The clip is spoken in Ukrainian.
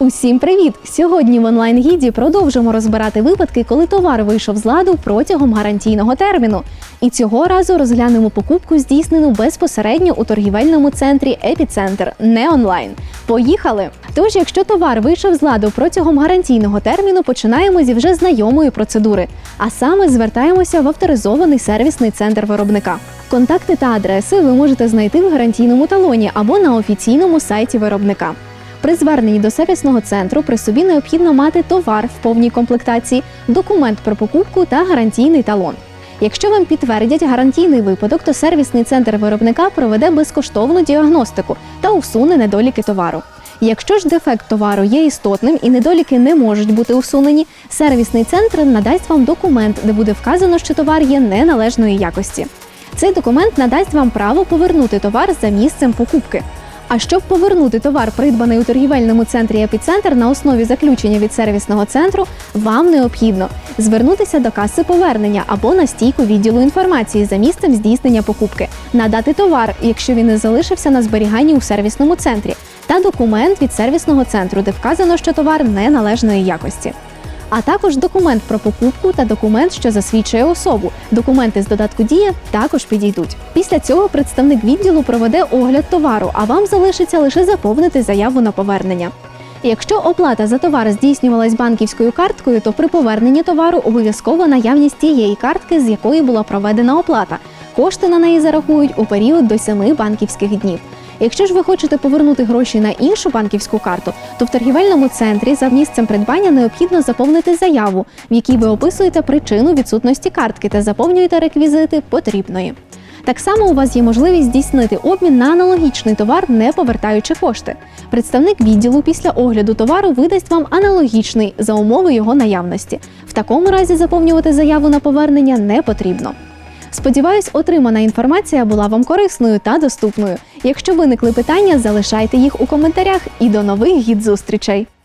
Усім привіт! Сьогодні в онлайн-гіді продовжимо розбирати випадки, коли товар вийшов з ладу протягом гарантійного терміну. І цього разу розглянемо покупку, здійснену безпосередньо у торгівельному центрі Епіцентр, не онлайн. Поїхали! Тож, якщо товар вийшов з ладу протягом гарантійного терміну, починаємо зі вже знайомої процедури, а саме звертаємося в авторизований сервісний центр виробника. Контакти та адреси ви можете знайти в гарантійному талоні або на офіційному сайті виробника. При зверненні до сервісного центру при собі необхідно мати товар в повній комплектації, документ про покупку та гарантійний талон. Якщо вам підтвердять гарантійний випадок, то сервісний центр виробника проведе безкоштовну діагностику та усуне недоліки товару. Якщо ж дефект товару є істотним і недоліки не можуть бути усунені, сервісний центр надасть вам документ, де буде вказано, що товар є неналежної якості. Цей документ надасть вам право повернути товар за місцем покупки. А щоб повернути товар, придбаний у торгівельному центрі Епіцентр на основі заключення від сервісного центру, вам необхідно звернутися до каси повернення або на стійку відділу інформації за місцем здійснення покупки, надати товар, якщо він не залишився на зберіганні у сервісному центрі, та документ від сервісного центру, де вказано, що товар неналежної якості а також документ про покупку та документ, що засвідчує особу. Документи з додатку Дія також підійдуть. Після цього представник відділу проведе огляд товару, а вам залишиться лише заповнити заяву на повернення. Якщо оплата за товар здійснювалась банківською карткою, то при поверненні товару обов'язково наявність тієї картки, з якої була проведена оплата. Кошти на неї зарахують у період до 7 банківських днів. Якщо ж ви хочете повернути гроші на іншу банківську карту, то в торгівельному центрі за місцем придбання необхідно заповнити заяву, в якій ви описуєте причину відсутності картки та заповнюєте реквізити потрібної. Так само у вас є можливість здійснити обмін на аналогічний товар, не повертаючи кошти. Представник відділу після огляду товару видасть вам аналогічний за умови його наявності. В такому разі заповнювати заяву на повернення не потрібно. Сподіваюсь, отримана інформація була вам корисною та доступною. Якщо виникли питання, залишайте їх у коментарях і до нових гід зустрічей.